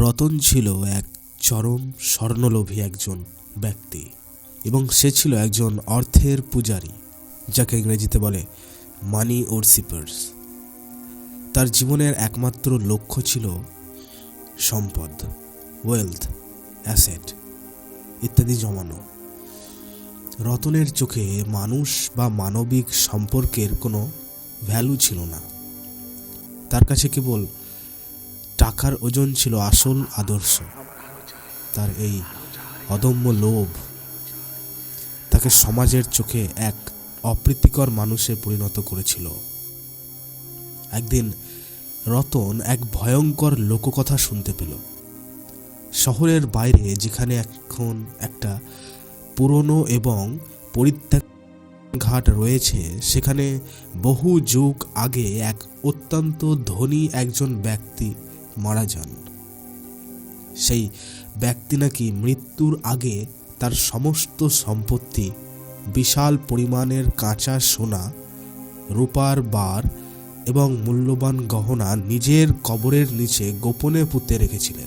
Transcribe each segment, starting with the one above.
রতন ছিল এক চরম স্বর্ণলোভী একজন ব্যক্তি এবং সে ছিল একজন অর্থের পূজারী, যাকে ইংরেজিতে বলে মানি ওর সিপার্স তার জীবনের একমাত্র লক্ষ্য ছিল সম্পদ ওয়েলথ অ্যাসেট ইত্যাদি জমানো। রতনের চোখে মানুষ বা মানবিক সম্পর্কের কোনো ভ্যালু ছিল না। তার কাছে কেবল টাকার ওজন ছিল আসল আদর্শ। তার এই অদম্য লোভ তাকে সমাজের চোখে এক অপ্রীতিকর মানুষে পরিণত করেছিল। একদিন রতন এক ভয়ঙ্কর লোককথা শুনতে পেল। শহরের বাইরে যেখানে এখন একটা পুরনো এবং পরিত্যাগ ঘাট রয়েছে, সেখানে বহু যুগ আগে এক অত্যন্ত ধনী একজন ব্যক্তি মারা যান। সেই ব্যক্তি নাকি মৃত্যুর আগে তার সমস্ত সম্পত্তি, বিশাল পরিমাণের কাঁচা সোনা, রূপার বার এবং মূল্যবান গহনা নিজের কবরের নিচে গোপনে পুঁতে রেখেছিলেন।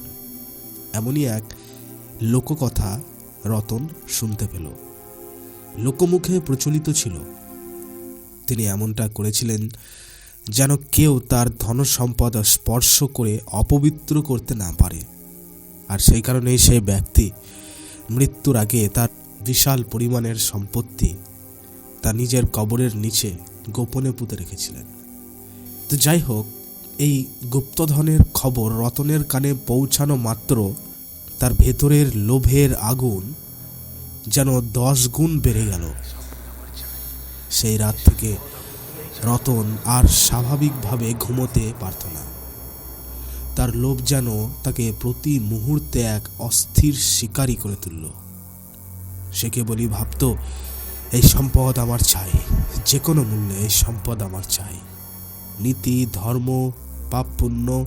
এমনই এক লোককথা রতন শুনতে পেল। লোকমুখে প্রচলিত ছিল। তিনি এমনটা করেছিলেন যেন কেউ তার ধনসম্পদ স্পর্শ করে অপবিত্র করতে না পারে। আর সেই কারণেই সেই ব্যক্তি মৃত্যুর আগে তার বিশাল পরিমাণের সম্পত্তি তার নিজের কবরের নিচে গোপনে পুঁতে রেখেছিলেন। তো যাই হোক, এই গুপ্তধনের খবর রতনের কানে পৌঁছানো মাত্র তার ভেতরের লোভের আগুন যেন দশ গুণ বেড়ে গেল। সেই রাত থেকে রতন আর স্বাভাবিকভাবে ঘুমোতে পারত না। তার লোভ যেন তাকে প্রতি মুহূর্তে এক অস্থির শিকারী করে তুলল। সে কেবলই ভাবত, এই সম্পদ আমার চাই যে কোনো মূল্যে এই সম্পদ আমার চাই। নীতি, ধর্ম, পাপ পুণ্য,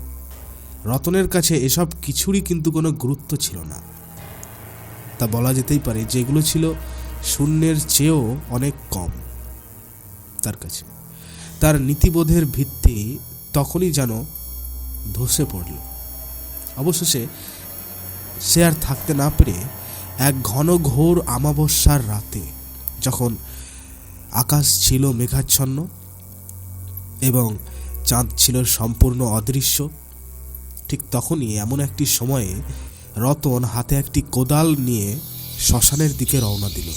রতনের কাছে এসব কিছুরই কিন্তু কোনো গুরুত্ব ছিল না। তা বলা যেতেই পারে, যেগুলো ছিল শূন্যের চেয়েও অনেক কম তার কাছে। তার নীতিবোধের ভিত্তি তখনই যেন ধসে পড়ল। অবশেষে সে আর থাকতে না পেরে এক ঘন ঘোর আমাবস্যার রাতে যখন আকাশ ছিল মেঘাচ্ছন্ন এবং চাঁদ ছিল সম্পূর্ণ অদৃশ্য, ঠিক তখনই এমন একটি সময়ে রতন হাতে একটি কোদাল নিয়ে শ্মশানের দিকে রওনা দিল।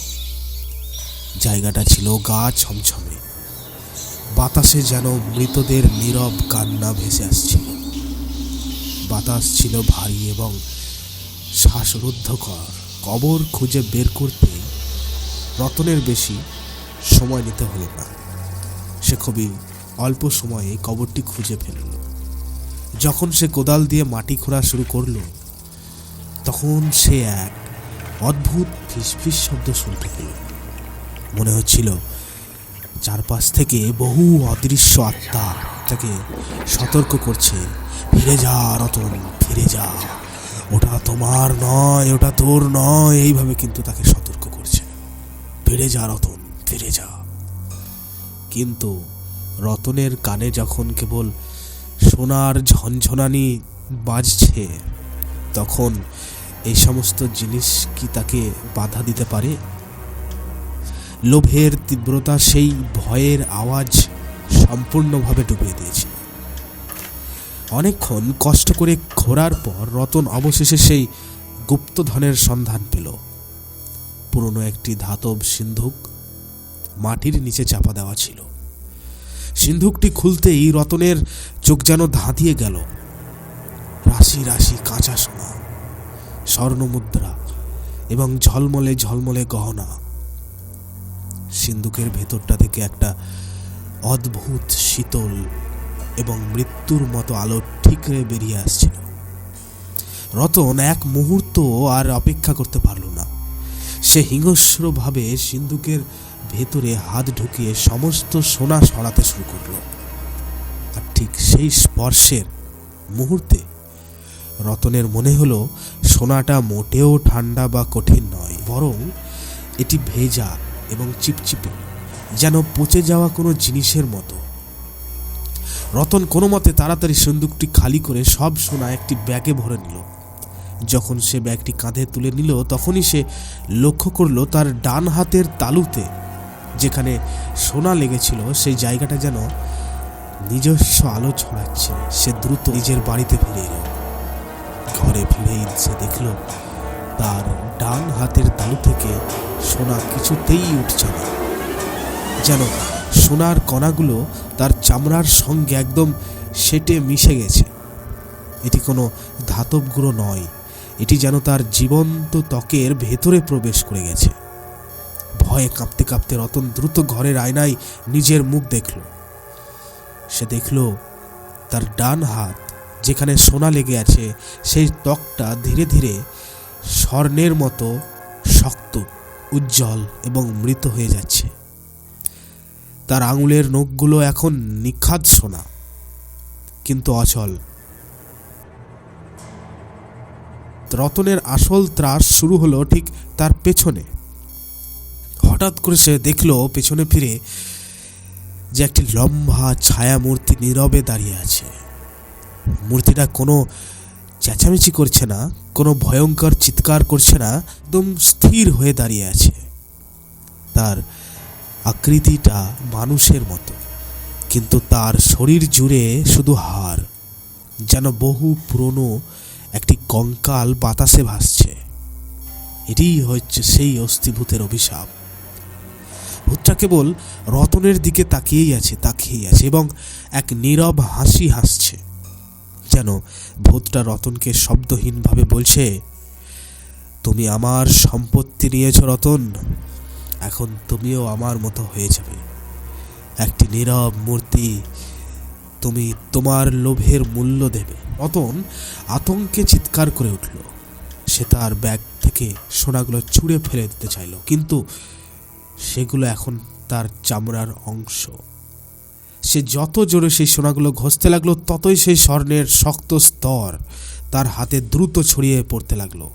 জায়গাটা ছিল গা ছমছমে। বাতাসে যেন মৃতদের নীরব কান্না ভেসে আসছিল। বাতাস ছিল ভারী এবং শ্বাসরুদ্ধকর। কবর খুঁজে বের করতে রতনের বেশি সময় নিতে হলো না। সে খুবই অল্প সময়ে কবরটি খুঁজে ফেলল যখন সে কোদাল দিয়ে মাটি খোঁড়া শুরু করল, তখন সে এক অদ্ভুত ফিসফিস শব্দ শুনতে পেল। মনে হচ্ছিল চারপাশ থেকে বহু অদৃশ্য আত্মা তাকে সতর্ক করছে। ফিরে যা, রতন, ফিরে যা। ওটা তোমার নয়, ওটা তোর নয়, এইভাবে কিন্তু তাকে সতর্ক করছে। ফিরে যা, রতন, ফিরে যা। কিন্তু রতনের কানে যখন কেবল সোনার ঝনঝনানি বাজছে, তখন এই সমস্ত জিনিস কি তাকে বাধা দিতে পারে? লোভের তীব্রতা সেই ভয়ের আওয়াজ সম্পূর্ণভাবে ডুবিয়ে দিয়েছে। অনেকক্ষণ কষ্ট করে ঘোরার পর রতন অবশেষে সেই গুপ্তধনের সন্ধান পেল। পুরনো একটি ধাতব সিন্ধুক মাটির নিচে চাপা দেওয়া ছিল। সিন্ধুকটি খুলতেই রতনের চোখ যেন ধাঁধিয়ে গেল। রাশি রাশি কাঁচা সোনা, স্বর্ণমুদ্রা এবং ঝলমলে ঝলমলে গহনা। সিন্ধুকের ভেতরটা থেকে একটা অদ্ভুত শীতল এবং মৃত্যুর মতো আলো ঠিকরে বেরিয়ে আসছিল। রতন এক মুহূর্ত আর অপেক্ষা করতে পারল না। সে হিংস্রভাবে সিন্ধুকের ভেতরে হাত ঢুকিয়ে সমস্ত সোনা সরাতে শুরু করল। আর ঠিক সেই স্পর্শের মুহূর্তে রতনের মনে হলো, সোনাটা মোটেও ঠান্ডা বা কঠিন নয়, বরং এটি ভেজা এবং চিপচিপে, যেন পচে যাওয়া কোনো জিনিসের মতো। রতন কোনো মতে তাড়াতাড়ি সিন্দুকটি খালি করে সব সোনা একটি ব্যাগে ভরে নিল। যখন সে ব্যাগটি কাঁধে তুলে নিল, তখনই সে লক্ষ্য করল তার ডান হাতের তালুতে, যেখানে সোনা লেগেছিল, সেই জায়গাটা যেন নিজস্ব আলো ছড়াচ্ছে। সে দ্রুত নিজের বাড়িতে ফিরে এলো। ঘরে ফিরে সে দেখল তার ডান হাতের তালু থেকে সোনা কিছুতেই উঠছে না। যেন সোনার কণাগুলো তার চামড়ার সঙ্গে একদম সেটে মিশে গেছে। এটি কোনো ধাতব গুঁড়ো নয়, এটি যেন তার জীবন্ত ত্বকের ভেতরে প্রবেশ করে গেছে। ভয়ে কাঁপতে কাঁপতে রতন দ্রুত ঘরের আয়নায় নিজের মুখ দেখল। সে দেখল তার ডান হাত, যেখানে সোনা লেগে আছে, সেই ত্বকটা ধীরে ধীরে স্বর্ণের মতো শক্ত, উজ্জ্বল এবং মৃত হয়ে যাচ্ছে। তার আঙুলের নখগুলো এখন নিখাদ সোনা, কিন্তু অচল। রতনের আসল ত্রাস শুরু হলো ঠিক তার পেছনে। হঠাৎ করে সে দেখল পেছনে ফিরে যে একটি লম্বা ছায়া মূর্তি নীরবে দাঁড়িয়ে আছে। মূর্তিটা কোনো চেঁচামেচি করছে না, কোনো ভয়ঙ্কর চিৎকার করছে না, একদম স্থির হয়ে দাঁড়িয়ে আছে। তার আকৃতিটা মানুষের মতো, কিন্তু তার শরীর জুড়ে শুধু হাড়, যেন বহু পুরনো একটি কঙ্কাল বাতাসে ভাসছে। এটিই হচ্ছে সেই অস্থিভূতের অভিশাপ। ভূতটা কেবল রতনের দিকে তাকিয়েই আছে তাকিয়েই আছে এবং এক নীরব হাসি হাসছে। যেন ভূতটা রতনকে শব্দহীনভাবে বলছে, তুমি আমার সম্পত্তি নিয়েছ রতন, এখন তুমিও আমার মতো হয়ে যাবে। একটি নীরব মূর্তি তুমি তোমার লোভের মূল্য দেবে। রতন আতঙ্কে চিৎকার করে উঠল। সে তার ব্যাগ থেকে সোনাগুলো ছুঁড়ে ফেলে দিতে চাইল, কিন্তু সেগুলো এখন তার চামড়ার অংশ। সে যত জোরে সেই সোনাগুলো ঘষতে লাগল, ততই সেই স্বর্ণের শক্ত স্তর তার হাতে দ্রুত ছড়িয়ে পড়তে লাগল।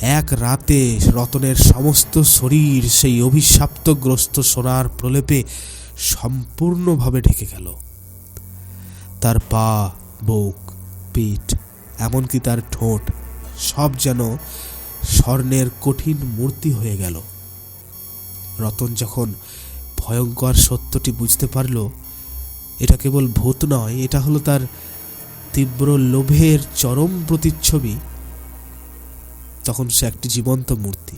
এক রাতে রতনের সমস্ত শরীর সেই অভিশাপ্তগ্রস্ত সোনার প্রলেপে সম্পূর্ণভাবে ঢেকে গেল। তার পা, বুক, পিঠ, এমনকি তার ঠোঁট, সব যেন স্বর্ণের কঠিন মূর্তি হয়ে গেল। রতন যখন ভয়ঙ্কর সত্যটি বুঝতে পারল এটা কেবল ভূত নয়, এটা হলো তার তীব্র লোভের চরম প্রতিচ্ছবি। তখন সে একটি জীবন্ত মূর্তি।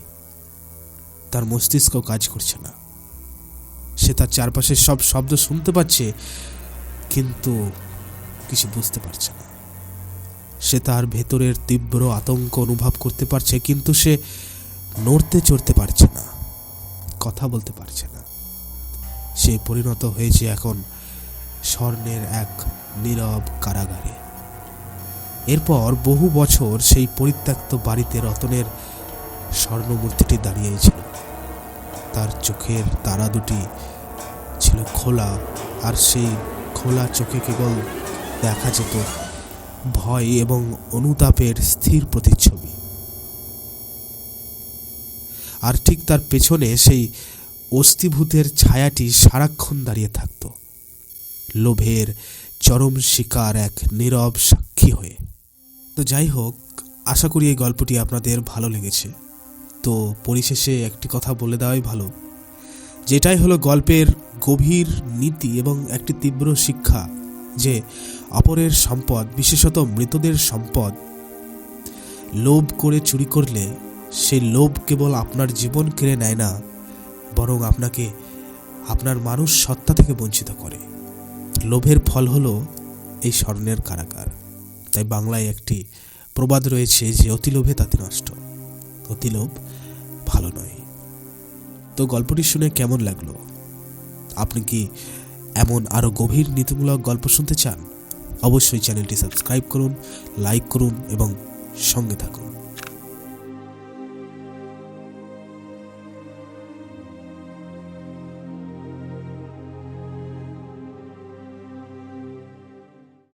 তার মস্তিষ্ক কাজ করছে না। সে তার চারপাশের সব শব্দ শুনতে পাচ্ছে, কিন্তু কিছু বুঝতে পারছে না। সে তার ভেতরের তীব্র আতঙ্ক অনুভব করতে পারছে, কিন্তু সে নড়তে চড়তে পারছে না, কথা বলতে পারছে না। সে পরিণত হয়েছে এখন স্বর্ণের এক নীরব কারাগারে। এরপর বহু বছর সেই পরিত্যক্ত বাড়িতে রতনের স্বর্ণমূর্তিটি দাঁড়িয়েছিল। তার চোখের তারা দুটি ছিল খোলা, আর সেই খোলা চোখে কেবল দেখা যেত ভয় এবং অনুতাপের স্থির প্রতিচ্ছবি। আর ঠিক তার পেছনে সেই অস্থিভূতের ছায়াটি সারাক্ষণ দাঁড়িয়ে থাকত। লোভের চরম শিকার এক নীরব সাক্ষী হয়ে। তো যাই হোক, আশা করি এই গল্পটি আপনাদের ভালো লেগেছে। তো পরিশেষে একটি কথা বলে দেওয়াই ভালো, যেটাই হলো গল্পের গভীর নীতি এবং একটি তীব্র শিক্ষা যে অপরের সম্পদ, বিশেষত মৃতদের সম্পদ, লোভ করে চুরি করলে সে লোভ কেবল আপনার জীবন কেড়ে নেয় না, বরং আপনাকে, আপনার মানুষ সত্তা থেকে বঞ্চিত করে। লোভের ফল হলো এই স্বর্ণের কারাগার। তাই বাংলায় একটি প্রবাদ রয়েছে যে, অতি লোভে তাতে নষ্ট, অতি লোভ ভালো নয়। তো গল্পটি শুনে কেমন লাগল? আপনি কি এমন আরও গভীর নীতিমূলক গল্প শুনতে চান? অবশ্যই চ্যানেলটি সাবস্ক্রাইব করুন, লাইক করুন এবং সঙ্গে থাকুন।